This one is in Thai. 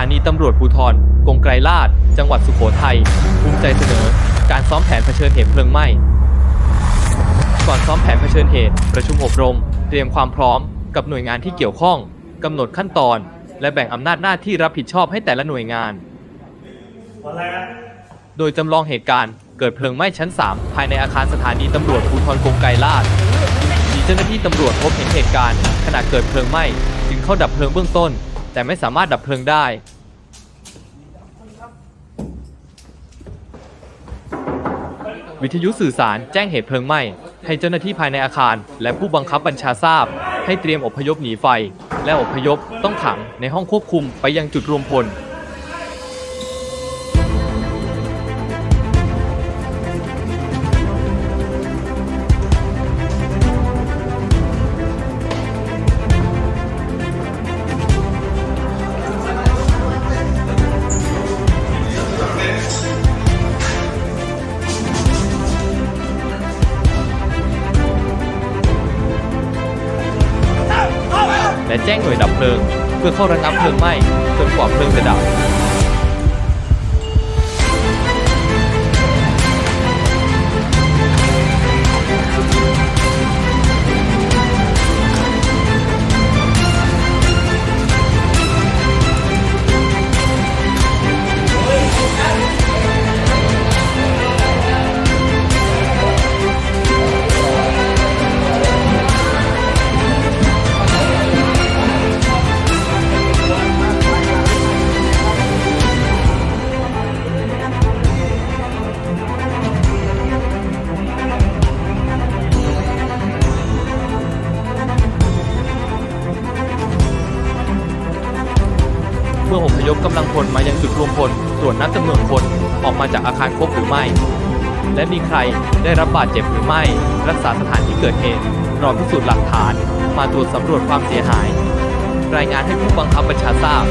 านีตำรวจภูธรกงไกรลาด จังหวัดสุโขทัยภูมิใจเสนอ การซ้อมแผนเผชิญเหตุเพลิงไหม้ ก่อนซ้อมแผนเผชิญเหตุ ประชุมอบรม เตรียมความพร้อม กับหน่วยงานที่เกี่ยวข้องกำหนดขั้นตอน และแบ่งอำนาจหน้าที่รับผิดชอบให้แต่ละหน่วยงาน โดยจำลองเหตุการณ์เกิดเพลิงไหม้ชั้น 3 ภายในอาคารสถานีตำรวจภูธรกงไกรลาดมีเจ้าหน้าที่ตำรวจพบเห็นเหตุการณ์ขณะเกิดเพลิงไหม้จึงเข้าดับเพลิงเบื้องต้น แต่ไม่สามารถดับเพลิงได้ วิทยุสื่อสารแจ้งเหตุเพลิงไหม้ให้เจ้าหน้าที่ภายในอาคาร และผู้บังคับบัญชาทราบ ให้เตรียมอพยพหนีไฟ และอพยพต้องขังในห้องควบคุมไปยังจุดรวมพล แจ้งหน่วยดับเพลิง เพื่อเข้าระงับเพลิงไหม้จนกว่าเพลิงจะดับ เมื่ออพยพกำลังพลมายังจุดรวมพลตรวจนับจำนวนคนออกมาจากอาคารครบหรือไม่ และมีใครได้รับบาดเจ็บหรือไม่ รักษาสถานที่เกิดเหตุรอพิสูจน์หลักฐาน มาตรวจสำรวจความเสียหาย รายงานให้ผู้บังคับบัญชาทราบ